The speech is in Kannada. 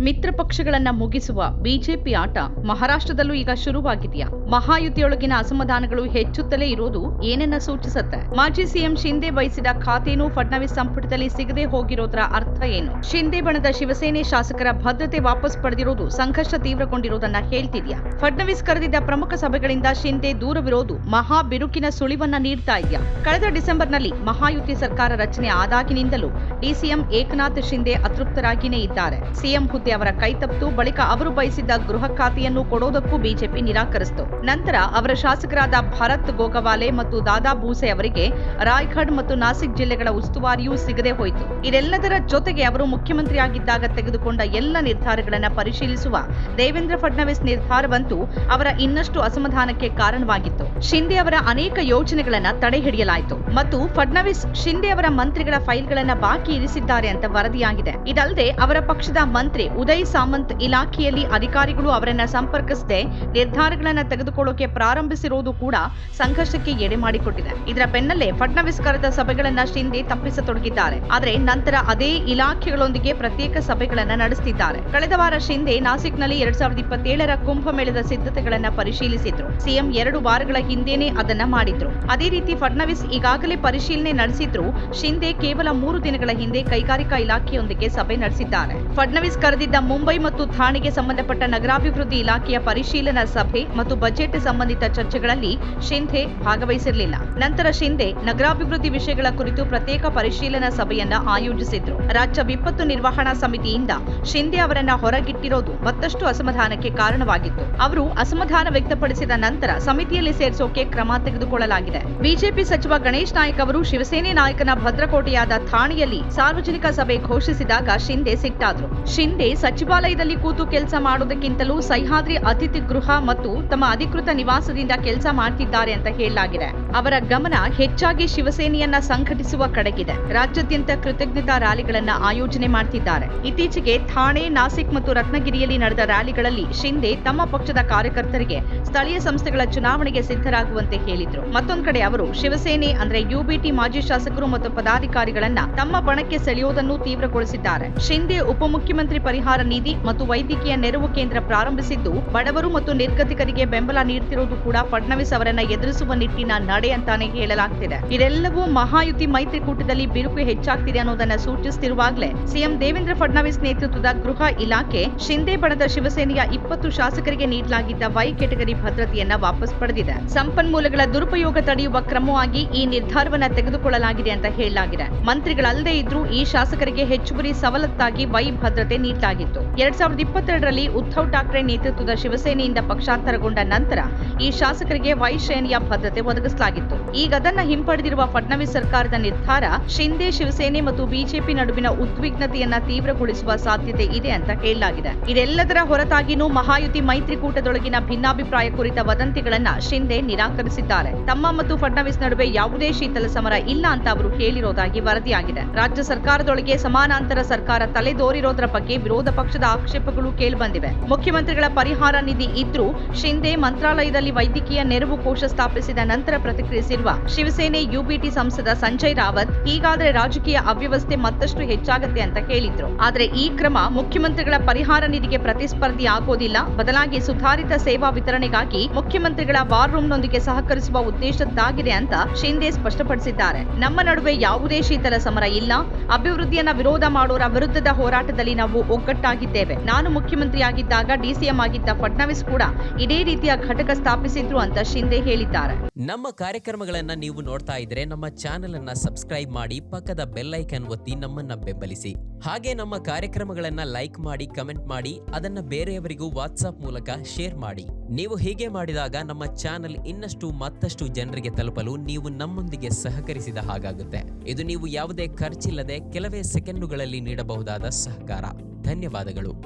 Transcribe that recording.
ಮಿತ್ರ ಪಕ್ಷಗಳನ್ನ ಮುಗಿಸುವ ಬಿಜೆಪಿ ಆಟ ಮಹಾರಾಷ್ಟ್ರದಲ್ಲೂ ಈಗ ಶುರುವಾಗಿದೆಯಾ? ಮಹಾಯುತಿಯೊಳಗಿನ ಅಸಮಾಧಾನಗಳು ಹೆಚ್ಚುತ್ತಲೇ ಇರೋದು ಏನನ್ನ ಸೂಚಿಸುತ್ತೆ? ಮಾಜಿ ಸಿಎಂ ಶಿಂದೆ ವಹಿಸಿದ ಖಾತೆನೂ ಫಡ್ನವೀಸ್ ಸಂಪುಟದಲ್ಲಿ ಸಿಗದೆ ಹೋಗಿರೋದ್ರ ಅರ್ಥ ಏನು? ಶಿಂದೆ ಬಣದ ಶಿವಸೇನೆ ಶಾಸಕರ ಭದ್ರತೆ ವಾಪಸ್ ಪಡೆದಿರೋದು ಸಂಘರ್ಷ ತೀವ್ರಗೊಂಡಿರೋದನ್ನ ಹೇಳ್ತಿದ್ಯಾ? ಫಡ್ನವೀಸ್ ಕರೆದಿದ್ದ ಪ್ರಮುಖ ಸಭೆಗಳಿಂದ ಶಿಂದೆ ದೂರವಿರೋದು ಮಹಾ ಬಿರುಕಿನ ಸುಳಿವನ್ನ ನೀಡ್ತಾ ಇದೆಯಾ? ಕಳೆದ ಡಿಸೆಂಬರ್ನಲ್ಲಿ ಮಹಾಯುತಿ ಸರ್ಕಾರ ರಚನೆ ಆದಾಗಿನಿಂದಲೂ ಡಿಸಿಎಂ ಏಕನಾಥ್ ಶಿಂದೆ ಅತೃಪ್ತರಾಗಿನೇ ಇದ್ದಾರೆ. ಸಿಎಂ ಅವರ ಕೈತಪ್ಪಿತು ಬಳಿಕ ಅವರು ಬಯಸಿದ್ದ ಗೃಹ ಖಾತೆಯನ್ನು ಕೊಡೋದಕ್ಕೂ ಬಿಜೆಪಿ ನಿರಾಕರಿಸಿತು. ನಂತರ ಅವರ ಶಾಸಕರಾದ ಭರತ್ ಗೋಗವಾಲೆ ಮತ್ತು ದಾದಾ ಭೂಸೆ ಅವರಿಗೆ ರಾಯ್ಗಢ್ ಮತ್ತು ನಾಸಿಕ್ ಜಿಲ್ಲೆಗಳ ಉಸ್ತುವಾರಿಯೂ ಸಿಗದೆ ಹೋಯಿತು. ಇದೆಲ್ಲದರ ಜೊತೆಗೆ ಅವರು ಮುಖ್ಯಮಂತ್ರಿಯಾಗಿದ್ದಾಗ ತೆಗೆದುಕೊಂಡ ಎಲ್ಲ ನಿರ್ಧಾರಗಳನ್ನು ಪರಿಶೀಲಿಸುವ ದೇವೇಂದ್ರ ಫಡ್ನವೀಸ್ ನಿರ್ಧಾರವಂತೂ ಅವರ ಇನ್ನಷ್ಟು ಅಸಮಾಧಾನಕ್ಕೆ ಕಾರಣವಾಗಿತ್ತು. ಶಿಂದೆ ಅವರ ಅನೇಕ ಯೋಜನೆಗಳನ್ನು ತಡೆ ಹಿಡಿಯಲಾಯಿತು ಮತ್ತು ಫಡ್ನವೀಸ್ ಶಿಂದೆ ಅವರ ಮಂತ್ರಿಗಳ ಫೈಲ್ಗಳನ್ನು ಬಾಕಿ ಇರಿಸಿದ್ದಾರೆ ಅಂತ ವರದಿಯಾಗಿದೆ. ಇದಲ್ಲದೆ ಅವರ ಪಕ್ಷದ ಮಂತ್ರಿ ಉದಯ್ ಸಾಮಂತ್ ಇಲಾಖೆಯಲ್ಲಿ ಅಧಿಕಾರಿಗಳು ಅವರನ್ನ ಸಂಪರ್ಕಿಸದೆ ನಿರ್ಧಾರಗಳನ್ನ ತೆಗೆದುಕೊಳ್ಳೋಕೆ ಪ್ರಾರಂಭಿಸಿರುವುದು ಕೂಡ ಸಂಘರ್ಷಕ್ಕೆ ಎಡೆ ಮಾಡಿಕೊಟ್ಟಿದೆ. ಇದರ ಬೆನ್ನಲ್ಲೇ ಫಡ್ನವೀಸ್ ಕರೆದ ಸಭೆಗಳನ್ನ ಶಿಂದೆ ತಪ್ಪಿಸತೊಡಗಿದ್ದಾರೆ. ಆದರೆ ನಂತರ ಅದೇ ಇಲಾಖೆಗಳೊಂದಿಗೆ ಪ್ರತ್ಯೇಕ ಸಭೆಗಳನ್ನ ನಡೆಸುತ್ತಿದ್ದಾರೆ ಕಳೆದ ವಾರ ಶಿಂದೆ ನಾಸಿಕ್ನಲ್ಲಿ ಎರಡ್ ಸಾವಿರದ ಇಪ್ಪತ್ತೇಳರ ಕುಂಭಮೇಳದ ಸಿದ್ಧತೆಗಳನ್ನ ಪರಿಶೀಲಿಸಿದ್ರು. ಸಿಎಂ ಎರಡು ವಾರಗಳ ಹಿಂದೆನೇ ಅದನ್ನ ಮಾಡಿದ್ರು. ಅದೇ ರೀತಿ ಫಡ್ನವೀಸ್ ಈಗಾಗಲೇ ಪರಿಶೀಲನೆ ನಡೆಸಿದ್ರು. ಶಿಂದೆ ಕೇವಲ ಮೂರು ದಿನಗಳ ಹಿಂದೆ ಕೈಗಾರಿಕಾ ಇಲಾಖೆಯೊಂದಿಗೆ ಸಭೆ ನಡೆಸಿದ್ದಾರೆ. ಫಡ್ನವೀಸ್ ಕರೆದಿದ್ದ ಮುಂಬೈ ಮತ್ತು ಥಾಣೆಗೆ ಸಂಬಂಧಪಟ್ಟ ನಗರಾಭಿವೃದ್ಧಿ ಇಲಾಖೆಯ ಪರಿಶೀಲನಾ ಸಭೆ ಮತ್ತು ಬಜೆಟ್ ಸಂಬಂಧಿತ ಚರ್ಚೆಗಳಲ್ಲಿ ಶಿಂಧೆ ಭಾಗವಹಿಸಿರಲಿಲ್ಲ. ನಂತರ ಶಿಂಧೆ ನಗರಾಭಿವೃದ್ಧಿ ವಿಷಯಗಳ ಕುರಿತು ಪ್ರತ್ಯೇಕ ಪರಿಶೀಲನಾ ಸಭೆಯನ್ನ ಆಯೋಜಿಸಿದ್ರು. ರಾಜ್ಯ ವಿಪತ್ತು ನಿರ್ವಹಣಾ ಸಮಿತಿಯಿಂದ ಶಿಂಧೆ ಅವರನ್ನ ಹೊರಗಿಟ್ಟಿರೋದು ಮತ್ತಷ್ಟು ಅಸಮಾಧಾನಕ್ಕೆ ಕಾರಣವಾಗಿತ್ತು. ಅವರು ಅಸಮಾಧಾನ ವ್ಯಕ್ತಪಡಿಸಿದ ನಂತರ ಸಮಿತಿಯಲ್ಲಿ ಸೇರಿಸೋಕೆ ಕ್ರಮ ತೆಗೆದುಕೊಳ್ಳಲಾಗಿದೆ. ಬಿಜೆಪಿ ಸಚಿವ ಗಣೇಶ್ ನಾಯಕ್ ಅವರು ಶಿವಸೇನೆ ನಾಯಕನ ಭದ್ರಕೋಟೆಯಾದ ಥಾಣೆಯಲ್ಲಿ ಸಾರ್ವಜನಿಕ ಸಭೆ ಘೋಷಿಸಿದಾಗ ಶಿಂಧೆ ಸಿಟ್ಟಾದ್ರು. ಶಿಂದೆ ಸಚಿವಾಲಯದಲ್ಲಿ ಕೂತು ಕೆಲಸ ಮಾಡೋದಕ್ಕಿಂತಲೂ ಸಹ್ಯಾದ್ರಿ ಅತಿಥಿ ಗೃಹ ಮತ್ತು ತಮ್ಮ ಅಧಿಕೃತ ನಿವಾಸದಿಂದ ಕೆಲಸ ಮಾಡ್ತಿದ್ದಾರೆ ಅಂತ ಹೇಳಲಾಗಿದೆ. ಅವರ ಗಮನ ಹೆಚ್ಚಾಗಿ ಶಿವಸೇನೆಯನ್ನ ಸಂಘಟಿಸುವ ಕಡೆಗಿದೆ. ರಾಜ್ಯಾದ್ಯಂತ ಕೃತಜ್ಞತಾ ರ್ಯಾಲಿಗಳನ್ನ ಆಯೋಜನೆ ಮಾಡ್ತಿದ್ದಾರೆ. ಇತ್ತೀಚೆಗೆ ಥಾಣೆ, ನಾಸಿಕ್ ಮತ್ತು ರತ್ನಗಿರಿಯಲ್ಲಿ ನಡೆದ ರ್ಯಾಲಿಗಳಲ್ಲಿ ಶಿಂದೆ ತಮ್ಮ ಪಕ್ಷದ ಕಾರ್ಯಕರ್ತರಿಗೆ ಸ್ಥಳೀಯ ಸಂಸ್ಥೆಗಳ ಚುನಾವಣೆಗೆ ಸಿದ್ಧರಾಗುವಂತೆ ಹೇಳಿದ್ರು. ಮತ್ತೊಂದು ಕಡೆ ಅವರು ಶಿವಸೇನೆ ಅಂದ್ರೆ ಯುಬಿಟಿ ಮಾಜಿ ಶಾಸಕರು ಮತ್ತು ಪದಾಧಿಕಾರಿಗಳನ್ನ ತಮ್ಮ ಬಣಕ್ಕೆ ಸೆಳೆಯುವುದನ್ನು ತೀವ್ರಗೊಳಿಸಿದ್ದಾರೆ. ಶಿಂದೆ ಉಪಮುಖ್ಯಮಂತ್ರಿ ಪರಿಹಾರ ನಿಧಿ ಮತ್ತು ವೈದ್ಯಕೀಯ ನೆರವು ಕೇಂದ್ರ ಪ್ರಾರಂಭಿಸಿದ್ದು, ಬಡವರು ಮತ್ತು ನಿರ್ಗತಿಕರಿಗೆ ಬೆಂಬಲ ನೀಡುತ್ತಿರುವುದು ಕೂಡ ಫಡ್ನವೀಸ್ ಅವರನ್ನ ಎದುರಿಸುವ ನಿಟ್ಟಿನ ನಡೆ ಅಂತಾನೆ ಹೇಳಲಾಗ್ತಿದೆ. ಇದೆಲ್ಲವೂ ಮಹಾಯುತಿ ಮೈತ್ರಿಕೂಟದಲ್ಲಿ ಬಿರುಕು ಹೆಚ್ಚಾಗ್ತಿದೆ ಅನ್ನೋದನ್ನ ಸೂಚಿಸುತ್ತಿರುವಾಗಲೇ ಸಿಎಂ ದೇವೇಂದ್ರ ಫಡ್ನವೀಸ್ ನೇತೃತ್ವದ ಗೃಹ ಇಲಾಖೆ ಶಿಂದೆ ಬಣದ ಶಿವಸೇನೆಯ ಇಪ್ಪತ್ತು ಶಾಸಕರಿಗೆ ನೀಡಲಾಗಿದ್ದ ವೈ ಕೆಟಗರಿ ಭದ್ರತೆಯನ್ನ ವಾಪಸ್ ಪಡೆದಿದೆ. ಸಂಪನ್ಮೂಲಗಳ ದುರುಪಯೋಗ ತಡೆಯುವ ಕ್ರಮವಾಗಿ ಈ ನಿರ್ಧಾರವನ್ನ ತೆಗೆದುಕೊಳ್ಳಲಾಗಿದೆ ಅಂತ ಹೇಳಲಾಗಿದೆ. ಮಂತ್ರಿಗಳಲ್ಲದೆ ಇದ್ರೂ ಈ ಶಾಸಕರಿಗೆ ಹೆಚ್ಚುವರಿ ಸವಲತ್ತಾಗಿ ವೈ ಭದ್ರತೆ ನೀಡಲಾಗಿತ್ತು ಎರಡ್ ಸಾವಿರದ ಇಪ್ಪತ್ತೆರಡರಲ್ಲಿ ಉದ್ಧವ್ ಠಾಕ್ರೆ ನೇತೃತ್ವದ ಶಿವಸೇನೆಯಿಂದ ಪಕ್ಷಾಂತರಗೊಂಡ ನಂತರ ಈ ಶಾಸಕರಿಗೆ ವೈ ಶ್ರೇಣಿಯ ಭದ್ರತೆ ಒದಗಿಸಲಾಗಿತ್ತು. ಈಗ ಅದನ್ನ ಹಿಂಪಡೆದಿರುವ ಫಡ್ನವೀಸ್ ಸರ್ಕಾರದ ನಿರ್ಧಾರ ಶಿಂದೆ ಶಿವಸೇನೆ ಮತ್ತು ಬಿಜೆಪಿ ನಡುವಿನ ಉದ್ವಿಗ್ನತೆಯನ್ನ ತೀವ್ರಗೊಳಿಸುವ ಸಾಧ್ಯತೆ ಇದೆ ಅಂತ ಹೇಳಲಾಗಿದೆ. ಇದೆಲ್ಲದರ ಹೊರತಾಗಿನೂ ಮಹಾಯುತಿ ಮೈತ್ರಿಕೂಟದೊಳಗಿನ ಭಿನ್ನಾಭಿಪ್ರಾಯ ಕುರಿತ ವದಂತಿಗಳನ್ನ ಶಿಂದೆ ನಿರಾಕರಿಸಿದ್ದಾರೆ. ತಮ್ಮ ಮತ್ತು ಫಡ್ನವೀಸ್ ನಡುವೆ ಯಾವುದೇ ಶೀತಲ ಸಮರ ಇಲ್ಲ ಅಂತ ಅವರು ಹೇಳಿರೋದಾಗಿ ವರದಿಯಾಗಿದೆ. ರಾಜ್ಯ ಸರ್ಕಾರದೊಳಗೆ ಸಮಾನಾಂತರ ಸರ್ಕಾರ ತಲೆದೋರಿರೋದ್ರ ಬಗ್ಗೆ ವಿರೋಧ ಪಕ್ಷದ ಆಕ್ಷೇಪಗಳು ಕೇಳಿಬಂದಿವೆ. ಮುಖ್ಯಮಂತ್ರಿಗಳ ಪರಿಹಾರ ನಿಧಿ ಇದ್ರೂ ಶಿಂದೆ ಮಂತ್ರಾಲಯದಲ್ಲಿ ವೈದ್ಯಕೀಯ ನೆರವು ಕೋಶ ಸ್ಥಾಪಿಸಿದ ನಂತರ ಪ್ರತಿಕ್ರಿಯಿಸಿರುವ ಶಿವಸೇನೆ ಯುಬಿಟಿ ಸಂಸದ ಸಂಜಯ್ ರಾವತ್, ಹೀಗಾದರೆ ರಾಜಕೀಯ ಅವ್ಯವಸ್ಥೆ ಮತ್ತಷ್ಟು ಹೆಚ್ಚಾಗತ್ತೆ ಅಂತ ಹೇಳಿದ್ರು ಆದರೆ ಈ ಕ್ರಮ ಮುಖ್ಯಮಂತ್ರಿಗಳ ಪರಿಹಾರ ನಿಧಿಗೆ ಪ್ರತಿಸ್ಪರ್ಧಿ ಆಗೋದಿಲ್ಲ ಬದಲಾಗಿ ಸುಧಾರಿತ ಸೇವಾ ವಿತರಣೆಗಾಗಿ ಮುಖ್ಯಮಂತ್ರಿಗಳ ವಾರ್ ರೂಮ್ನೊಂದಿಗೆ ಸಹಕರಿಸುವ ಉದ್ದೇಶದ್ದಾಗಿದೆ ಅಂತ ಶಿಂದೆ ಸ್ಪಷ್ಟಪಡಿಸಿದ್ದಾರೆ. ನಮ್ಮ ನಡುವೆ ಯಾವುದೇ ಶೀತಲ ಸಮರ ಇಲ್ಲ. ಅಭಿವೃದ್ಧಿಯನ್ನ ವಿರೋಧ ಮಾಡೋರ ವಿರುದ್ಧದ ಹೋರಾಟದಲ್ಲಿ ನಾವು ಒಗ್ಗಟ್ಟಾಗಿದ್ದೇವೆ. ನಾನು ಮುಖ್ಯಮಂತ್ರಿಯಾಗಿದ್ದಾಗ ಡಿಸಿಎಂ ಆಗಿದ್ದ ಫಡ್ನವೀಸ್ ಕೂಡ ಇದೇ ರೀತಿಯ ಘಟಕ ಸ್ಥಾಪಿಸಿದ್ರು ಅಂತ ಶಿಂದೆ ಹೇಳಿದ್ದಾರೆ. ನಮ್ಮ ಕಾರ್ಯಕ್ರಮಗಳನ್ನ ನೀವು ನೋಡ್ತಾ ಇದ್ರೆ ನಮ್ಮ ಚಾನೆಲ್ ಅನ್ನ ಸಬ್ಸ್ಕ್ರೈಬ್ ಮಾಡಿ ಪಕ್ಕದ ಬೆಲ್ ಐಕನ್ ಒತ್ತಿ ನಮ್ಮನ್ನ ಬೆಂಬಲಿಸಿ. ಹಾಗೆ ನಮ್ಮ ಕಾರ್ಯಕ್ರಮಗಳನ್ನ ಲೈಕ್ ಮಾಡಿ, ಕಮೆಂಟ್ ಮಾಡಿ, ಅದನ್ನ ಬೇರೆಯವರಿಗೂ ವಾಟ್ಸ್ಆಪ್ ಮೂಲಕ ಶೇರ್ ಮಾಡಿ. ನೀವು ಹೀಗೆ ಮಾಡಿದಾಗ ನಮ್ಮ ಚಾನೆಲ್ ಇನ್ನಷ್ಟು ಮತ್ತಷ್ಟು ಜನರಿಗೆ ತಲುಪಲು ನೀವು ನಮ್ಮೊಂದಿಗೆ ಸಹಕರಿಸಿದ ಹಾಗಾಗುತ್ತೆ. ಇದು ನೀವು ಯಾವುದೇ ಖರ್ಚಿಲ್ಲದೆ ಕೆಲವೇ ಸೆಕೆಂಡುಗಳಲ್ಲಿ ನೀಡಬಹುದಾದ ಸಹಕಾರ. ಧನ್ಯವಾದಗಳು.